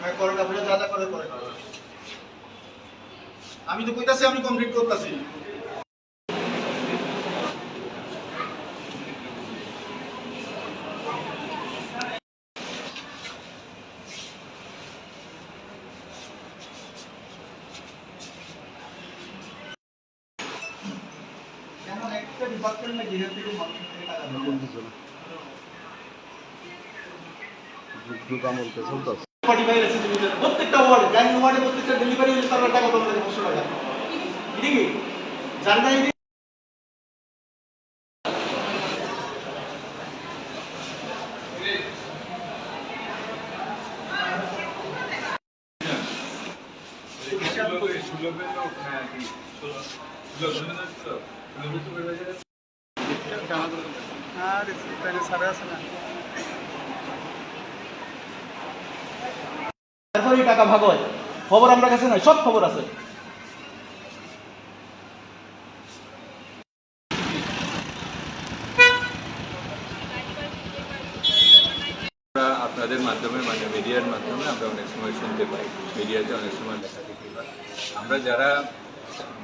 হ্যাঁ আমি তো কইতাছি, আমি কমপ্লিট করতেছি। ডিপার্টমেন্ট যেখান থেকে মানুষের থেকে টাকা। পার্টি বাইরে আছে লিমিটেড। প্রত্যেকটা ওয়ার্ডে গ্রামীণ ওয়ার্ডে প্রত্যেকটা ডেলিভারি হলে তারা টাকা পাবে পাঁচশো টাকা এটা কি জানকারি দিই তারপরে টাকা ভাগ হয়। খবর আমরা কাছে নাই, সব খবর আছে। আপনাদের মাধ্যমে মানে মিডিয়ার মাধ্যমে আমরা অনেক সময় শুনতে পাই। মিডিয়াতে অনেক সময় দেখি হয়। আমরা যারা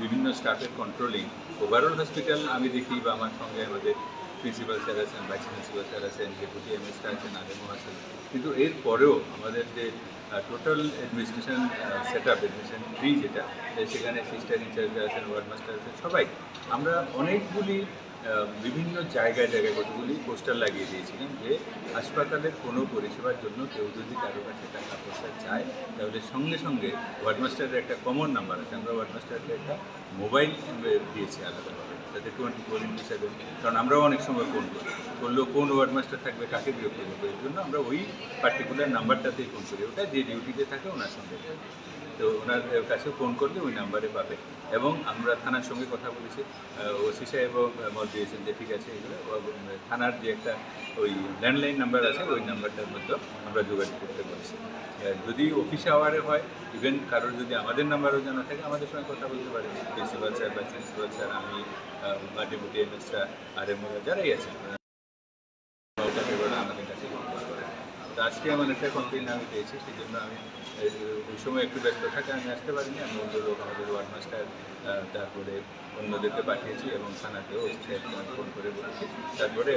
বিভিন্ন স্টাফের কন্ট্রোলিং ওভারঅল হসপিটাল আমি দেখি বা আমার সঙ্গে আমাদের প্রিন্সিপাল স্যার আছেন, ভাইস প্রিন্সিপাল স্যার আছেন, ডেপুটি এমএসটা আছেন আদেমও আছেন। কিন্তু এর পরেও আমাদের যে total administration set up administration free যেটা সেখানে সিস্টার ইনচার্জ আছেন, ওয়ার্ড মাস্টার আছেন, সবাই আমরা অনেকগুলি বিভিন্ন জায়গায় জায়গায় কতগুলি পোস্টার লাগিয়ে দিয়েছিলাম যে হাসপাতালের কোনো পরিষেবার জন্য কেউ যদি কারও কাছে টাকা পয়সা চায়, তাহলে সঙ্গে সঙ্গে ওয়ার্ডমাস্টারের একটা কমন নাম্বার আছে। আমরা ওয়ার্ড ওয়ার্ডমাস্টারকে একটা মোবাইল দিয়েছি আলাদাভাবে। যাতে টোয়েন্টি ফোর ইন্টু সেভেন কারণ আমরাও অনেক সময় ফোন করি। করলেও কোন ওয়ার্ডমাস্টার থাকবে? কাকে বিরক্ত করবে? এর জন্য আমরা ওই পার্টিকুলার নাম্বারটাতেই ফোন করি। ওটা যে ডিউটিতে থাকে, ওনার সঙ্গে। তো ওনার কাছে ফোন করলে ওই নাম্বারে পাবে। এবং আমরা থানার সঙ্গে কথা বলেছি। ওসি সাহেবও মত দিয়েছেন যে ঠিক আছে এগুলো। থানার যে একটা ওই ল্যান্ডলাইন নাম্বার আছে, ওই নাম্বারটার মধ্যে আমরা যোগাযোগ করতে বলেছি যদি অফিস আওয়ারে হয় ইভেন কারোর যদি আমাদের নাম্বারও জানা থাকে, আমাদের সঙ্গে কথা বলতে পারে। প্রিন্সিপাল স্যার বা প্রিন্সিপাল স্যার আমি বা ডেপুটি এমএসরা আর এম যারাই আছেন ওটা পেপারটা আমাদের কাছে কমপ্লেন করে তো আজকে আমার একটা কমপ্লেন আমি পেয়েছি সেই জন্য আমি ওই সময় একটু ব্যস্ত থাকে আমি আসতে পারিনি। আমি অন্য লোক, আমাদের ওয়ার্ড মাস্টার তারপরে অন্যদেরকে পাঠিয়েছি এবং থানাতেও ফোন করে বলেছি। তারপরে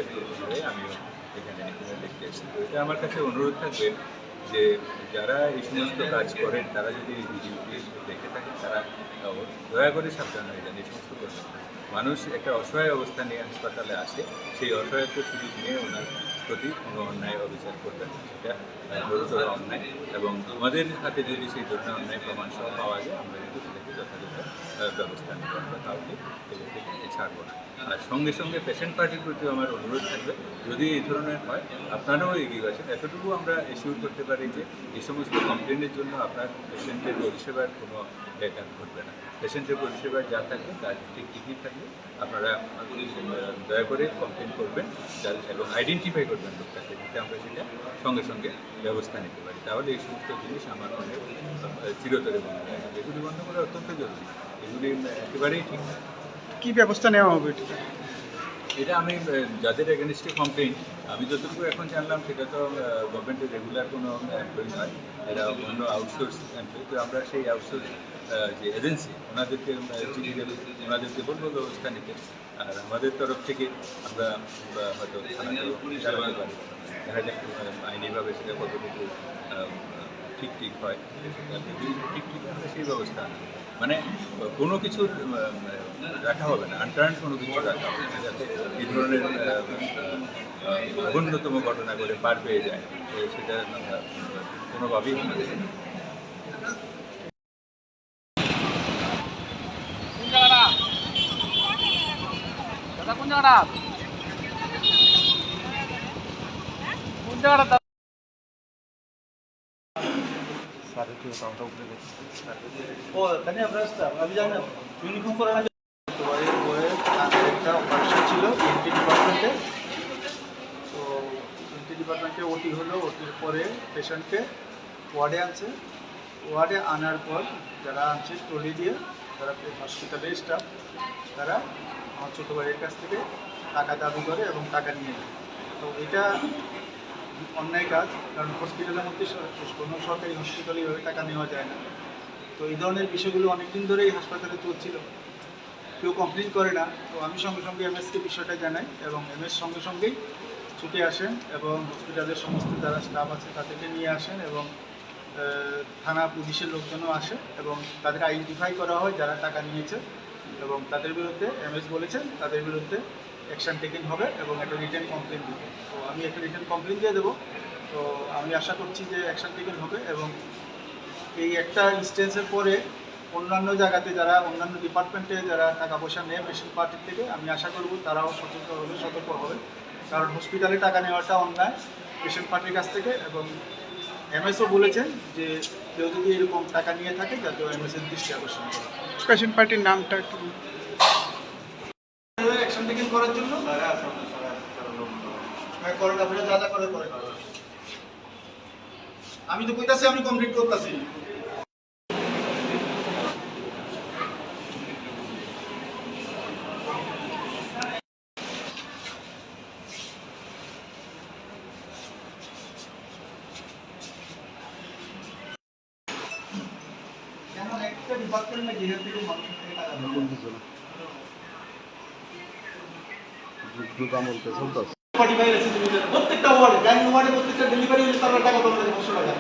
আমিও এখানে দেখতে এসেছি। তো এটা আমার কাছে অনুরোধ থাকবে যে যারা এই সমস্ত কাজ করেন, তারা যদি এই ভিডিওটি দেখে থাকেন, তারা দয়া করে সাবধান হয়ে যান। এই সমস্ত করবেন মানুষ একটা অসহায় অবস্থা নিয়ে হাসপাতালে আসে, সেই অসহায়ত্ব সুযোগ নিয়ে ওনার প্রতি কোনো অন্যায় অবিচার করবেন এটা গুরুতর অন্যায়। এবং আমাদের হাতে যদি সেই ধরনের অন্যায় প্রমাণ সহ পাওয়া যায়, আমরা কিন্তু যথাযথ ব্যবস্থা নেব আমরা কাউকে ছাড়বো না। আর সঙ্গে সঙ্গে পেশেন্ট পার্টির প্রতিও আমার অনুরোধ থাকবে, যদি এই ধরনের হয়, আপনারাও এগিয়ে আসেন এতটুকু আমরা এসিউর করতে পারি যে এই সমস্ত কমপ্লেনের জন্য আপনার পেশেন্টের পরিষেবার কোনো ব্যাঘাত ঘটবে না। পেশেন্টের পরিষেবা যা থাকবে, তার ঠিক ঠিকই থাকবে, আপনারা দয়া করে কমপ্লেন করবেন এবং আইডেন্টিফাই করবেন লোকটাকে, যাতে আমরা সেটা সঙ্গে সঙ্গে ব্যবস্থা নিতে পারি। তাহলে এই সমস্ত জিনিস আমার মনে চিরতরে হয়ে যাবে। এগুলি বন্ধ করা অত্যন্ত জরুরি এগুলি একেবারেই ঠিক কি ব্যবস্থা নেওয়া হবে? এটা এটা আমি যাদের এগেনস্টে কমপ্লেন আমি যতটুকু এখন জানলাম সেটা তো গভর্নমেন্টের রেগুলার কোনো এমপ্লয়ি নয়। এরা অন্য আউটসোর্স এমপ্লয়ি তো আমরা সেই আউটসোর্স যে এজেন্সি ওনাদেরকে চিঠি দেবো ওনাদেরকে বলব ব্যবস্থা নিতে। আর আমাদের তরফ থেকে আমরা হয়তো দেখা যাক আইনিভাবে সেটা কতটুকু ঠিক ঠিক হয়। ঠিক ঠিক আমরা সেই ব্যবস্থা মানে কোনো কিছু রাখা হবে না। আনটার্ন কোনো কিছু রাখা হবে না যাতে এই ধরনের আহ, ঘটনা করে পার পেয়ে যায়। সেটা কোনোভাবেই না। কোন জায়গাটা? কোন জায়গাটা কোন জায়গাটা ও তাহলে আপনার স্টাফ আমি জানি না ইউনিফর্ম পরে না তোমার বয়ে একটা অপারেশন ছিল এনটি ডিপার্টমেন্টে তো এনটি ডিপার্টমেন্টে ওটি হলো ওটির পরে পেশেন্টকে ওয়ার্ডে আনছে ওয়ার্ডে আনার পর যারা আনছে ট্রলি দিয়ে যারা হসপিটালের স্টাফ তারা আমার ছোটো ভাইয়ের কাছ থেকে টাকা দাবি করে এবং টাকা নিয়ে নেয়। তো এটা অন্যায় কাজ, কারণ হসপিটালের মধ্যে কোনো সরকারি হসপিটালে এভাবে টাকা নেওয়া যায় না। তো এই ধরনের বিষয়গুলো অনেকদিন ধরেই হাসপাতালে চলছিল। কেউ কমপ্লেন করে না। তো আমি সঙ্গে সঙ্গে এমএসকে বিষয়টা জানাই এবং এমএস সঙ্গে সঙ্গেই ছুটে আসেন এবং হসপিটালের সমস্ত যারা স্টাফ আছে তাদেরকে নিয়ে আসেন এবং থানা পুলিশের লোকজনও আসে এবং তাদের আইডেন্টিফাই করা হয় যারা টাকা নিয়েছে। এবং তাদের বিরুদ্ধে এমএস বলেছেন, তাদের বিরুদ্ধে অ্যাকশন টেকেন হবে এবং একটা রিটার্ন কমপ্লেন দেবো। তো আমি একটা রিটার্ন কমপ্লেন দিয়ে দেবো। তো আমি আশা করছি যে অ্যাকশন টেকেন হবে এবং এই একটা ইনস্টেন্সের পরে অন্যান্য জায়গাতে যারা, অন্যান্য ডিপার্টমেন্টে যারা টাকা পয়সা নেয় মেশিন পার্টির থেকে, আমি আশা করব তারাও সতর্ক হবে সতর্ক হবে। কারণ হসপিটালে টাকা নেওয়াটা অন্যায় পেশেন্ট পার্টির কাছ থেকে এবং এমএসও বলেছেন যে কেউ যদি এরকম টাকা নিয়ে থাকে যাতে এমএসের দৃষ্টি আকর্ষণ করে। পেশেন্ট পার্টির নামটা একটু অ্যাকশন টেকেন করার জন্য? হ্যাঁ করেন আপনারা যা যা করে করেন। আমি তো কইতাছি আমি কমপ্লিট করতেছি যেমন একটা ডিপার্টমেন্টে যেখান থেকে মানুষের থেকে টাকা নেওয়া পার্টি বাইরে আছে তুমি জানো। প্রত্যেকটা ওয়ার্ড প্রত্যেকটা ডেলিভারি হলে তারা টাকা তোমাদের পাঁচশো টাকা।